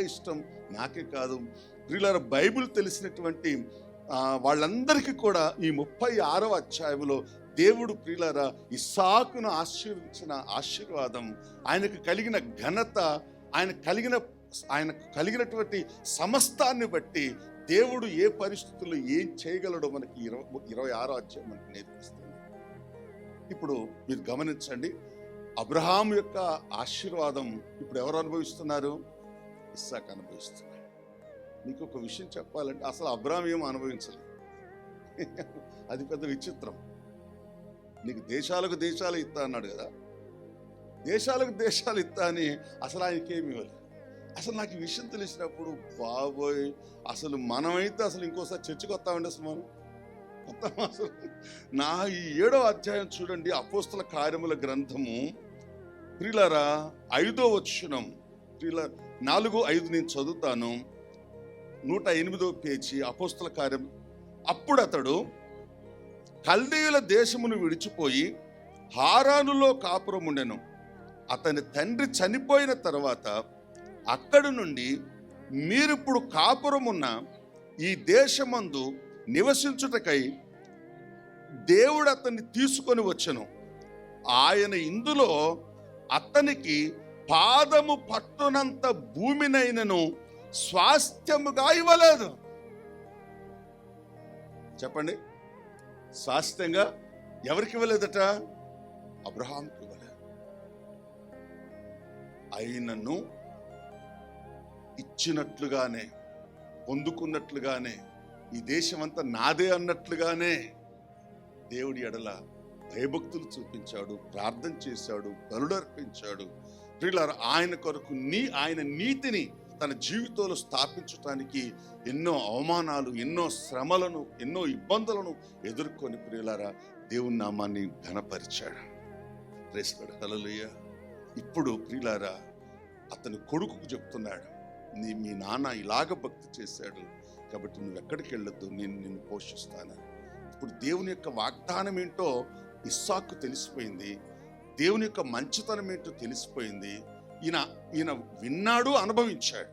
ఇష్టం. నాకే కాదు. ప్రియులారా బైబిల్ తెలిసినటువంటి వాళ్ళందరికీ కూడా ఈ ముప్పై ఆరవ అధ్యాయంలో దేవుడు ప్రియులారా ఇస్సాకును ఆశీర్వించిన ఆశీర్వాదం ఆయనకు కలిగిన ఘనత ఆయన కలిగిన ఆయనకు కలిగినటువంటి సమస్తాన్ని బట్టి దేవుడు ఏ పరిస్థితుల్లో ఏం చేయగలడో మనకి ఇరవై ఇరవై ఆరో అధ్యాయం మనకి నేర్పిస్తుంది. ఇప్పుడు మీరు గమనించండి. అబ్రహాం యొక్క ఆశీర్వాదం ఇప్పుడు ఎవరు అనుభవిస్తున్నారు? ఇస్సాక్ అనుభవిస్తున్నాడు నీకు ఒక విషయం చెప్పాలంటే అసలు అబ్రామ్ ఏం అనుభవించలేదు. అది పెద్ద విచిత్రం. నీకు దేశాలకు దేశాలు ఇస్తా అన్నాడు కదా. దేశాలకు దేశాలు ఇస్తా అని అసలు ఆయనకేమి ఇవ్వలేదు. అసలు నాకు ఈ విషయం తెలిసినప్పుడు బాబోయ్ అసలు మనమైతే అసలు ఇంకోసారి చర్చకు వస్తామండి అసలు మనం? మొత్తం అసలు? నా ఈ ఏడో అధ్యాయం చూడండి అపోస్తల కార్యముల గ్రంథము. ప్రిలరా ఐదో వచ్చినం ప్రియుల నాలుగు ఐదు నేను చదువుతాను. నూట ఎనిమిదో పేజీ అపోస్తల కార్యం. అప్పుడు అతడు కల్దీయుల దేశమును విడిచిపోయి హారానులో కాపురం ఉండెను అతని తండ్రి చనిపోయిన తర్వాత అక్కడి నుండి మీరిప్పుడు కాపురమున్న ఈ దేశమందు నివసించుటకై దేవుడు అతన్ని తీసుకొని వచ్చెను. ఆయన ఇందులో అతనికి పాదము పట్టునంత భూమినైనను స్వాస్థ్యముగా ఇవ్వలేదు. చెప్పండి. స్వాస్థ్యంగా ఎవరికి ఇవ్వలేదట? అబ్రహాంకి ఇవ్వలేదు. అయినను ఇచ్చినట్లుగానే పొందుకున్నట్లుగానే ఈ దేశమంతా నాదే అన్నట్లుగానే దేవుడి ఎడల భయభక్తులు చూపించాడు ప్రార్థన చేశాడు బలుడర్పించాడు ప్రియులారు ఆయన కొరకు నీ ఆయన నీతిని తన జీవితంలో స్థాపించటానికి ఎన్నో అవమానాలు ఎన్నో శ్రమలను ఎన్నో ఇబ్బందులను ఎదుర్కొని ప్రియులారా దేవుని నామాన్ని ఘనపరిచాడు. ప్రేస్తాడు హలలుయ ఇప్పుడు ప్రియులారా అతని కొడుకుకు చెప్తున్నాడు నీ మీ నాన్న ఇలాగ భక్తి చేశాడు కాబట్టి నువ్వు ఎక్కడికి వెళ్ళొద్దు నేను నిన్ను పోషిస్తాను. ఇప్పుడు దేవుని యొక్క వాగ్దానం ఏంటో ఇస్సాకు తెలిసిపోయింది. దేవుని యొక్క మంచితనం ఏంటో తెలిసిపోయింది. ఈయన ఈయన విన్నాడు అనుభవించాడు.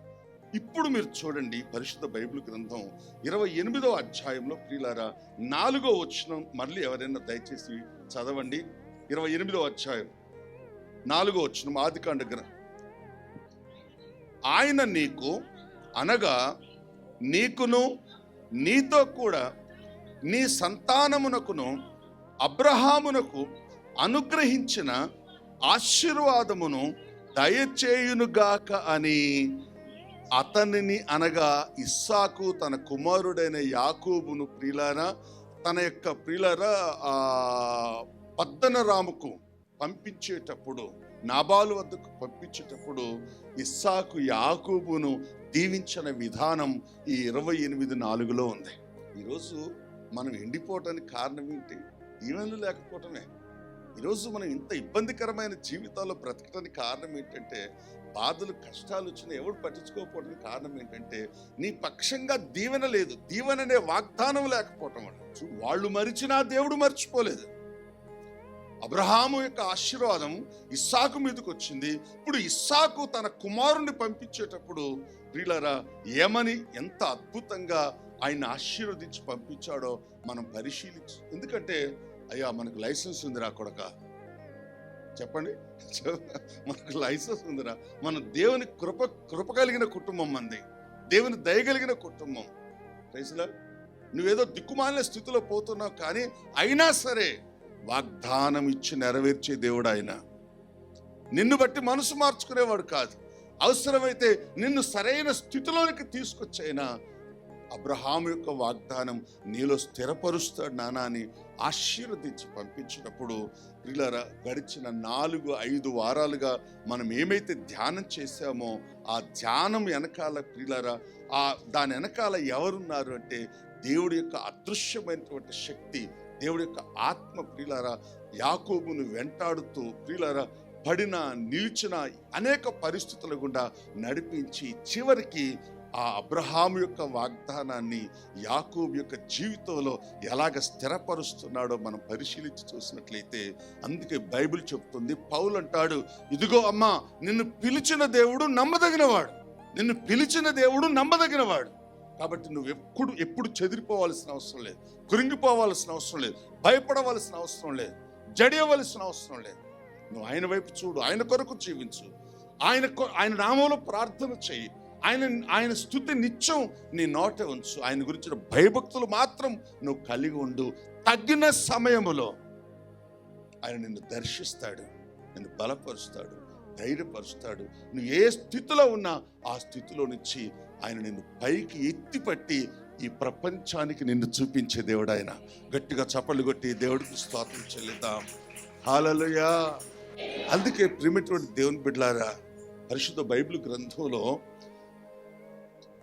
ఇప్పుడు మీరు చూడండి పరిశుద్ధ బైబిల్ గ్రంథం ఇరవై ఎనిమిదో అధ్యాయంలో ప్రియులారా నాలుగో వచ్చిన మళ్ళీ ఎవరైనా దయచేసి చదవండి. ఇరవై ఎనిమిదో అధ్యాయం నాలుగో వచ్చిన ఆదికాండ గ్ర ఆయన నీకు అనగా నీకును నీతో కూడా నీ సంతానమునకును అబ్రహామునకు అనుగ్రహించిన ఆశీర్వాదమును దయచేయునుగాక అని అతనిని అనగా ఇస్సాకు తన కుమారుడైన యాకూబును ప్రియులారా తన యొక్క ప్రియులారా పద్దనరాముకు పంపించేటప్పుడు నాబాలు వద్దకు పంపించేటప్పుడు ఇస్సాకు యాకూబును దీవించిన విధానం ఈ ఇరవై ఎనిమిది నాలుగులో ఉంది. ఈరోజు మనం ఎండిపోవటానికి కారణం ఏంటి? దీవెనలు లేకపోవటమే. ఈరోజు మనం ఇంత ఇబ్బందికరమైన జీవితాల్లో బ్రతకడానికి కారణం ఏంటంటే బాధలు కష్టాలు వచ్చిన ఎవడు పట్టించుకోకపోవడానికి కారణం ఏంటంటే నీ పక్షంగా దీవెన లేదు. దీవెన అనే వాగ్దానం లేకపోవటం వల్ల చూ- వాళ్ళు మరిచినా దేవుడు మర్చిపోలేదు. అబ్రహాము యొక్క ఆశీర్వాదం ఇస్సాకు మీదకి వచ్చింది. ఇప్పుడు ఇస్సాకు తన కుమారుణ్ణి పంపించేటప్పుడు ప్రియులరా ఏమని ఎంత అద్భుతంగా ఆయన ఆశీర్వదించి పంపించాడో మనం పరిశీలించు ఎందుకంటే అయ్యా మనకు లైసెన్స్ ఉందిరా కొడక. చెప్పండి. మనకు లైసెన్స్ ఉందిరా. మన దేవుని కృప కృప కలిగిన కుటుంబం మంది. దేవుని దయగలిగిన కుటుంబం. రైసులా నువ్వేదో దిక్కుమాలిన స్థితిలో పోతున్నావు కానీ అయినా సరే వాగ్దానం ఇచ్చి నెరవేర్చే దేవుడు ఆయన. నిన్ను బట్టి మనసు మార్చుకునేవాడు కాదు. అవసరమైతే నిన్ను సరైన స్థితిలోనికి తీసుకొచ్చైనా అబ్రహాం యొక్క వాగ్దానం నీలో స్థిరపరుస్తాడు నానా అని ఆశీర్వదించి పంపించినప్పుడు ప్రియులారా గడిచిన నాలుగు ఐదు వారాలుగా మనం ఏమైతే ధ్యానం చేశామో ఆ ధ్యానం వెనకాల ప్రియులారా ఆ దాని వెనకాల ఎవరున్నారు అంటే దేవుడి యొక్క అదృశ్యమైనటువంటి శక్తి దేవుడి యొక్క ఆత్మ ప్రియులారా యాకోబును వెంటాడుతూ ప్రియులారా పడిన నిలిచిన అనేక పరిస్థితుల గుండా నడిపించి చివరికి ఆ అబ్రహాం యొక్క వాగ్దానాన్ని యాకూబ్ యొక్క జీవితంలో ఎలాగ స్థిరపరుస్తున్నాడో మనం పరిశీలించి చూసినట్లయితే అందుకే బైబిల్ చెప్తుంది పౌలు అంటాడు ఇదిగో అమ్మా నిన్ను పిలిచిన దేవుడు నమ్మదగినవాడు. నిన్ను పిలిచిన దేవుడు నమ్మదగినవాడు. కాబట్టి నువ్వు ఎప్పుడు ఎప్పుడు చెదిరిపోవాల్సిన అవసరం లేదు. కురింగిపోవాల్సిన అవసరం లేదు. భయపడవలసిన అవసరం లేదు. జడియవలసిన అవసరం లేదు. నువ్వు ఆయన వైపు చూడు ఆయన కొరకు జీవించు. ఆయన ఆయన నామంలో ప్రార్థన చెయ్యి ఆయన ఆయన స్థుతి నిత్యం నీ నోట ఉంచు. ఆయన గురించిన భయభక్తులు మాత్రం నువ్వు కలిగి ఉండు. తగిన సమయములో ఆయన నిన్ను దర్శిస్తాడు. నిన్ను బలపరుస్తాడు. ధైర్యపరుస్తాడు. నువ్వు ఏ స్థితిలో ఉన్నా ఆ స్థితిలో నుంచి ఆయన నిన్ను పైకి ఎత్తిపట్టి ఈ ప్రపంచానికి నిన్ను చూపించే దేవుడు ఆయన గట్టిగా చప్పలు కొట్టి దేవుడికి స్తోత్రం చెల్లిద్దాం. హాలలుయా అందుకే ప్రిమిటువంటి దేవుని బిడ్డలారా పరిశుద్ధ బైబిల్ గ్రంథంలో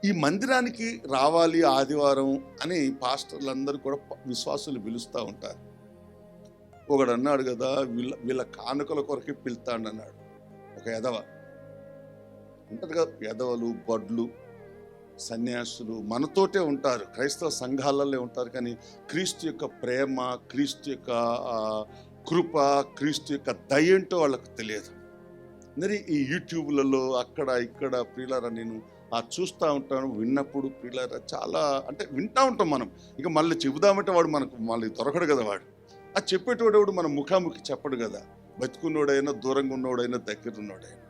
ఈ మందిరానికి రావాలి ఆదివారం అని పాస్టర్లందరూ కూడా విశ్వాసులు పిలుస్తూ ఉంటారు. ఒకడు అన్నాడు కదా వీళ్ళ వీళ్ళ కానుకల కొరకే పిలుతాడు అన్నాడు ఒక ఎదవ ఉంటుంది కదా ఎదవలు బడ్లు సన్యాసులు మనతోటే ఉంటారు. క్రైస్తవ సంఘాలలో ఉంటారు కానీ క్రీస్తు యొక్క ప్రేమ క్రీస్తు యొక్క కృప క్రీస్తు యొక్క దయ ఏంటో వాళ్ళకు తెలియదు. మరి ఈ యూట్యూబ్లలో అక్కడ ఇక్కడ ప్రియులరా నేను ఆ చూస్తూ ఉంటాను విన్నప్పుడు పిల్లర చాలా అంటే వింటూ ఉంటాం మనం. ఇక మళ్ళీ చెబుదామంటే వాడు మనకు మళ్ళీ దొరకడు కదా వాడు. ఆ చెప్పేటోడేవాడు మన ముఖాముఖి చెప్పడు కదా. బతుకున్నోడైనా దూరంగా ఉన్నోడైనా దగ్గర ఉన్నోడైనా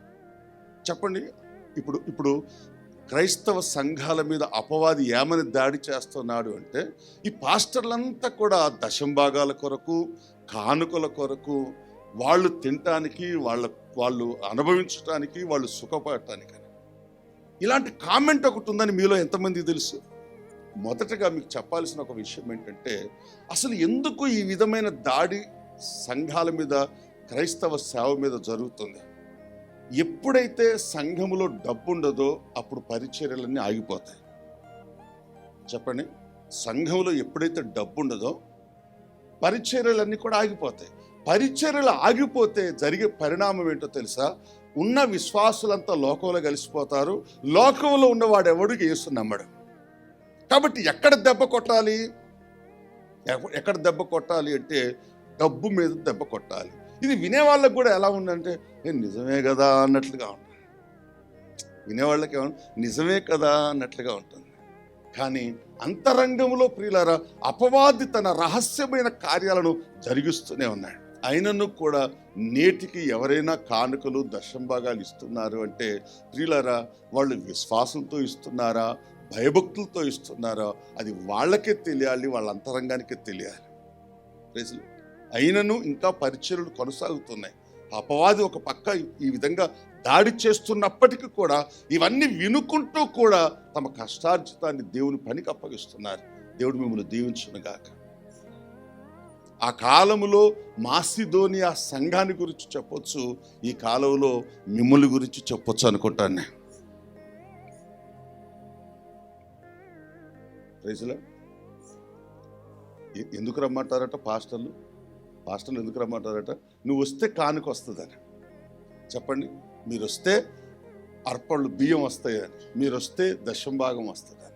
చెప్పండి. ఇప్పుడు ఇప్పుడు క్రైస్తవ సంఘాల మీద అపవాది ఏమని దాడి చేస్తున్నాడు అంటే ఈ పాస్టర్లంతా కూడా దశంభాగాల కొరకు కానుకల కొరకు వాళ్ళు తినటానికి వాళ్ళ వాళ్ళు అనుభవించటానికి వాళ్ళు సుఖపడటానికి. ఇలాంటి కామెంట్ ఒకటి ఉందని మీలో ఎంతమంది తెలుసు? మొదటగా మీకు చెప్పాల్సిన ఒక విషయం ఏంటంటే అసలు ఎందుకు ఈ విధమైన దాడి సంఘాల మీద క్రైస్తవ సేవ మీద జరుగుతుంది? ఎప్పుడైతే సంఘములో డబ్బు ఉండదో అప్పుడు పరిచర్యలన్నీ ఆగిపోతాయి. చెప్పండి. సంఘంలో ఎప్పుడైతే డబ్బు ఉండదో పరిచర్యలన్నీ కూడా ఆగిపోతాయి. పరిచర్యలు ఆగిపోతే జరిగే పరిణామం ఏంటో తెలుసా? ఉన్న విశ్వాసులంతా లోకంలో కలిసిపోతారు. లోకంలో ఉన్నవాడు ఎవడు యేసు నమ్మడు. కాబట్టి ఎక్కడ దెబ్బ కొట్టాలి? ఎక్కడ దెబ్బ కొట్టాలి అంటే డబ్బు మీద దెబ్బ కొట్టాలి. ఇది వినేవాళ్ళకు కూడా ఎలా ఉందంటే నేను నిజమే కదా అన్నట్లుగా ఉంటుంది. వినేవాళ్ళకి నిజమే కదా అన్నట్లుగా ఉంటుంది. కానీ అంతరంగంలో ప్రియులారా అపవాది తన రహస్యమైన కార్యాలను జరిగిస్తూనే ఉన్నాడు. అయినను కూడా నేటికి ఎవరైనా కానుకలు దశంభాగాలు ఇస్తున్నారు అంటే ప్రియులారా వాళ్ళు విశ్వాసంతో ఇస్తున్నారా భయభక్తులతో ఇస్తున్నారా అది వాళ్ళకే తెలియాలి వాళ్ళ అంతరంగానికే తెలియాలి. ప్రజలు అయినను ఇంకా పరిచయలు కొనసాగుతున్నాయి. అపవాది ఒక పక్క ఈ విధంగా దాడి చేస్తున్నప్పటికీ కూడా ఇవన్నీ వినుకుంటూ కూడా తమ కష్టార్జితాన్ని దేవుని పనికి అప్పగిస్తున్నారు. దేవుడు మిమ్మల్ని దీవించునుగాక ఆ కాలములో మాసిధోనియా సంఘాన్ని గురించి చెప్పొచ్చు ఈ కాలంలో మిమ్మల్ని గురించి చెప్పొచ్చు అనుకుంటాను నేను. ఎందుకు రమ్మంటారట పాస్టర్లు? పాస్టర్లు ఎందుకు రమ్మంటారట? నువ్వు వస్తే కానుక వస్తుందని. చెప్పండి మీరు వస్తే అర్పణలు బియ్యం వస్తాయని. మీరు వస్తే దశంభాగం వస్తుందని.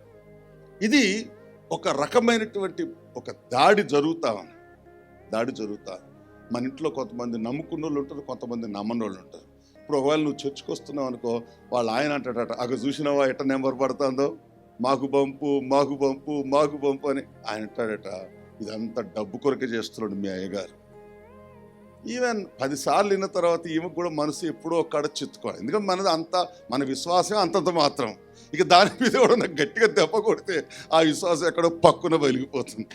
ఇది ఒక రకమైనటువంటి ఒక దాడి జరుగుతా ఉంది. దాడి జరుగుతారు. మన ఇంట్లో కొంతమంది నమ్ముకున్న వాళ్ళు ఉంటారు కొంతమంది నమ్మని వాళ్ళు ఉంటారు. ఇప్పుడు ఒకవేళ నువ్వు చర్చకు వస్తున్నావు అనుకో వాళ్ళ ఆయన అంటాడట అక్కడ చూసినావా ఎట్ట నెంబర్ పడుతుందో? మాకు పంపు మాకు పంపు మాకు పంపు అని ఆయన అంటాడట ఇదంతా డబ్బు కొరకే చేస్తున్నాడు మీ అయ్యగారు. ఈవెన్ పదిసార్లు విన్న తర్వాత ఈమెకు కూడా మనసు ఎప్పుడో ఒక్కడ చిత్తుకోవాలి. ఎందుకంటే మనది అంత మన విశ్వాసం అంతంత మాత్రం. ఇక దాని మీద కూడా నాకు గట్టిగా దెబ్బ కొడితే ఆ విశ్వాసం ఎక్కడో పక్కున వెలిగిపోతుంది.